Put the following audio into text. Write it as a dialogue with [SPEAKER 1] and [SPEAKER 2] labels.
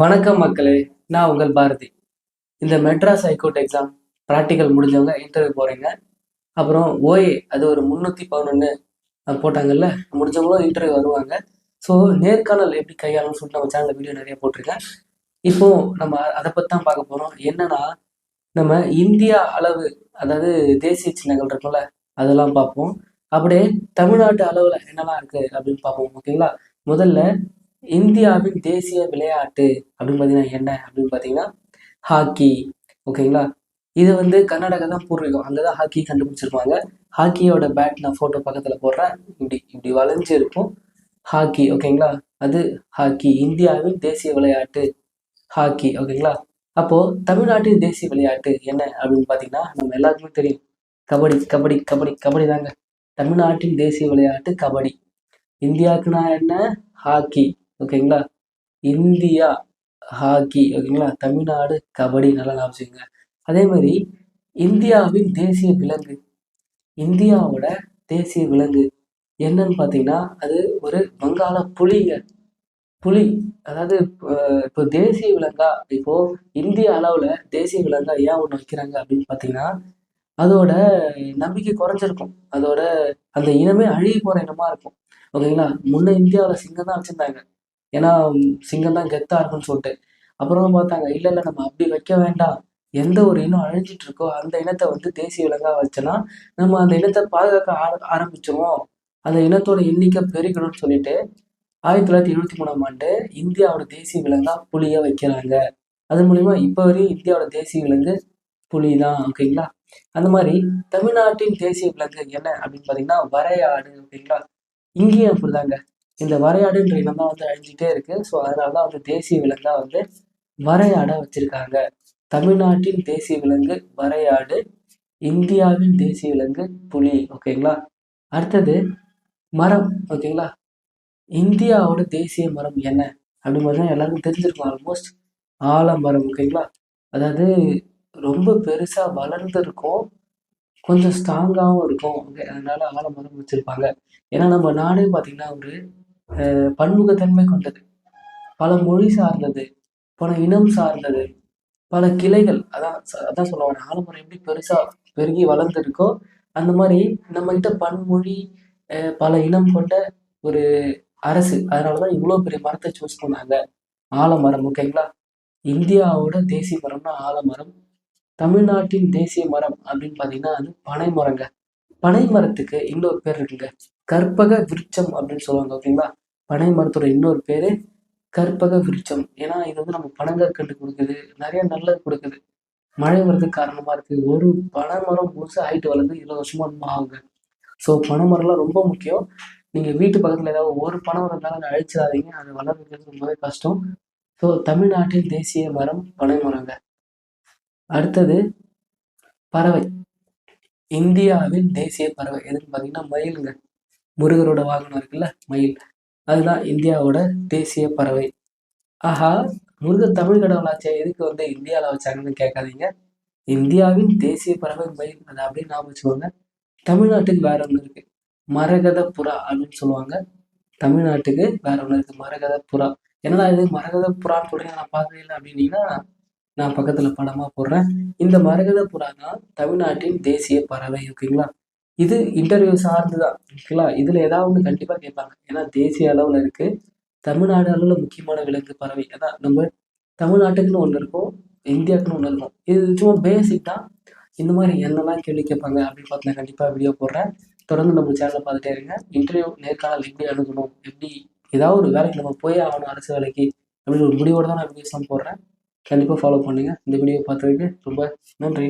[SPEAKER 1] வணக்கம் மக்களே நான் உங்கள் பாரதி. இந்த Madras high court exam practical முடிஞ்சவங்க interview போகிறீங்க அப்புறம் ஓஏ அது ஒரு முந்நூற்றி பதினொன்று போட்டாங்கல்ல முடிஞ்சவங்களும் இன்டர்வியூ வருவாங்க. ஸோ நேர்காணல் எப்படி கையாளணும்னு சொல்லிட்டு நம்ம சேனலில் வீடியோ நிறைய போட்டிருக்கேன். இப்போ நம்ம அதை பற்றி தான் பார்க்க போகிறோம் என்னன்னா நம்ம இந்தியா அளவு அதாவது தேசிய சின்னங்கள் இருக்கும்ல அதெல்லாம் பார்ப்போம். அப்படியே தமிழ்நாட்டு அளவில் என்னெல்லாம் இருக்குது அப்படின்னு பார்ப்போம் ஓகேங்களா முதல்ல இந்தியாவின் தேசிய விளையாட்டு அப்படின்னு பார்த்தீங்கன்னா என்ன அப்படின்னு பார்த்தீங்கன்னா ஹாக்கி. ஓகேங்களா? இது வந்து கர்நாடகா தான் பூர்வீகம். அங்கே தான் ஹாக்கி கண்டுபிடிச்சிருப்பாங்க. ஹாக்கியோட பேட் நான் ஃபோட்டோ பக்கத்தில் போடுறேன். இப்படி இப்படி வளைஞ்சு இருக்கும். ஹாக்கி ஓகேங்களா? அது ஹாக்கி. இந்தியாவின் தேசிய விளையாட்டு ஹாக்கி ஓகேங்களா? அப்போது தமிழ்நாட்டின் தேசிய விளையாட்டு என்ன அப்படின்னு பார்த்தீங்கன்னா நம்ம எல்லாருக்குமே தெரியும். கபடி கபடி கபடி கபடி தாங்க. தமிழ்நாட்டின் தேசிய விளையாட்டு கபடி. இந்தியாவுக்குனா என்ன? ஹாக்கி. ஓகேங்களா இந்தியா ஹாக்கி ஓகேங்களா தமிழ்நாடு கபடி நல்லா ஞாபகம் அதே மாதிரி இந்தியாவின் தேசிய விலங்கு. இந்தியாவோட தேசிய விலங்கு என்னன்னு பார்த்தீங்கன்னா அது ஒரு வங்காள புலிங்க. புலி அதாவது இப்போ தேசிய விலங்கா இப்போ இந்திய அளவில் தேசிய விலங்கா ஏன் ஒன்று வைக்கிறாங்க அப்படின்னு பார்த்தீங்கன்னா அதோட நம்பிக்கை குறைஞ்சிருக்கும். அதோட அந்த இனமே அழுகி போகிற இனமாக இருக்கும். ஓகேங்களா முன்ன இந்தியாவில் சிங்கம் தான் வச்சுருந்தாங்க. ஏன்னா சிங்கம் தான் கெத்தாக இருக்குன்னு சொல்லிட்டு. அப்புறம் பார்த்தாங்க இல்லை இல்லை நம்ம அப்படி வைக்க வேண்டாம். எந்த ஒரு இனம் அழிஞ்சிட்டு இருக்கோ அந்த இனத்தை வந்து தேசிய விலங்காக வச்சோன்னா நம்ம அந்த இனத்தை பாதுகாக்க ஆர ஆரம்பிச்சிருவோம். அந்த இனத்தோட எண்ணிக்கை பெருகணும்னு சொல்லிட்டு ஆயிரத்தி தொள்ளாயிரத்தி எழுபத்தி மூணாம் ஆண்டு இந்தியாவோட தேசிய விலங்காக புலியை வைக்கிறாங்க. அது மூலிமா இப்போ வரையும் இந்தியாவோட தேசிய விலங்கு புலி தான் ஓகேங்களா? அந்த மாதிரி தமிழ்நாட்டின் தேசிய விலங்கு என்ன அப்படின்னு பார்த்தீங்கன்னா வரையாடு ஓகேங்களா? இங்கேயும் அப்படிதாங்க. இந்த வரையாடுன்ற இனம் தான் வந்து அழிஞ்சிட்டே இருக்கு. ஸோ அதனால தான் வந்து தேசிய விலங்காக வந்து வரையாட வச்சிருக்காங்க. தமிழ்நாட்டின் தேசிய விலங்கு வரையாடு இந்தியாவின் தேசிய விலங்கு புலி ஓகேங்களா? அடுத்தது மரம் ஓகேங்களா? இந்தியாவோட தேசிய மரம் என்ன? அப்படின்னு தான் எல்லாருக்கும் தெரிஞ்சிருக்கும் ஆல்மோஸ்ட் ஆலமரம் ஓகேங்களா? அதாவது ரொம்ப பெருசாக வளர்ந்துருக்கும் கொஞ்சம் ஸ்ட்ராங்காகவும் இருக்கும். அதனால ஆலமரம் வச்சுருப்பாங்க. ஏன்னா நம்ம நாடே பார்த்திங்கன்னா ஒரு பன்முகத்தன்மை கொண்டது. பல மொழி சார்ந்தது பல இனம் சார்ந்தது பல கிளைகள் அதான் அதான் சொல்ல வரேன். ஆலமரம் எப்படி பெருசா பெருகி வளர்ந்துருக்கோ அந்த மாதிரி நம்ம கிட்ட பன்மொழி பல இனம் கொண்ட ஒரு அரசு. அதனாலதான் இவ்வளோ பெரிய மரத்தை சூஸ் பண்ணாங்க. ஆலமரம் ஓகேங்களா இந்தியாவோட தேசிய மரம்னா ஆலமரம். தமிழ்நாட்டின் தேசிய மரம் அப்படின்னு பார்த்தீங்கன்னா அது பனைமரங்க. பனைமரத்துக்கு இன்னொரு பேர் இருக்குங்க. கற்பக விருட்சம் அப்படின்னு சொல்லுவாங்க ஓகேங்களா பனை மரத்தோட இன்னொரு பேரு கற்பக விருட்சம். ஏன்னா இது வந்து நம்ம பனங்கற்கண்டு கொடுக்குது. நிறைய நல்லது கொடுக்குது. மழை வர்றதுக்கு காரணமா இருக்கு. ஒரு பனை மரம் முழுசு ஹைட்டு வளர்ந்து இருபது வருஷமா ஆகுங்க ஸோ பனை மரம்லாம் ரொம்ப முக்கியம். நீங்க வீட்டு பக்கத்துல ஏதாவது ஒரு பனை மரம் இருந்தாலும் அழிச்சிடாதீங்க. அது வளர்றது ரொம்பவே கஷ்டம். ஸோ தமிழ்நாட்டின் தேசிய மரம் பனை மரங்க. அடுத்தது பறவை. இந்தியாவின் தேசிய பறவை. எதுன்னு பார்த்தீங்கன்னா மயிலுங்க. முருகரோட வாகனம் இருக்குல்ல மயில். அதுதான் இந்தியாவோட தேசிய பறவை. ஆஹா முருகர் தமிழ் கடவுளாச்சே எதுக்கு வந்து இந்தியாவில் வச்சாங்கன்னு கேட்காதீங்க. இந்தியாவின் தேசிய பறவை மயில் அதை அப்படியே ஞாபகம் வச்சுக்கோங்க. தமிழ்நாட்டுக்கு வேற ஒன்று இருக்கு. மரகத புறா அப்படின்னு சொல்லுவாங்க. தமிழ்நாட்டுக்கு வேற ஒன்று இருக்கு மரகத புறா என்னடா இது மரகத புறான்னு சொல்றீங்க நான் பார்க்கவே இல்லை அப்படின்னீங்கன்னா நான் பக்கத்துல படமா போடுறேன். இந்த மரகத புறா தான் தமிழ்நாட்டின் தேசிய பறவை ஓகேங்களா? இது இன்டர்வியூ சார்ந்து தான் ஓகேங்களா? இதில் ஏதாவது ஒன்று கண்டிப்பாக கேட்பாங்க. ஏன்னா தேசிய அளவில் இருக்குது தமிழ்நாடு அளவில் முக்கியமான விலங்கு பறவை. அதான் நம்ம தமிழ்நாட்டுக்குன்னு ஒன்று இருக்கும் இந்தியாவுக்குன்னு ஒன்று இருக்கும் இது சும்மா பேசிக் தான். இந்த மாதிரி என்னெல்லாம் கேள்வி கேட்பாங்க அப்படின்னு பார்த்து நான் கண்டிப்பாக வீடியோ போடுறேன். தொடர்ந்து நம்ம சேனலை பார்த்துட்டே இருங்க. இன்டர்வியூ நேர்காணல் எப்படி அணுகணும் எப்படி ஏதாவது ஒரு வேலைக்கு நம்ம போய் ஆகணும் அரசு வேலைக்கு அப்படின்னு ஒரு முடிவோடு தான் நான் வீடியோஸ்லாம் போடுறேன். கண்டிப்பாக ஃபாலோ பண்ணுங்கள் இந்த வீடியோ பார்த்ததுக்கு ரொம்ப நன்றி.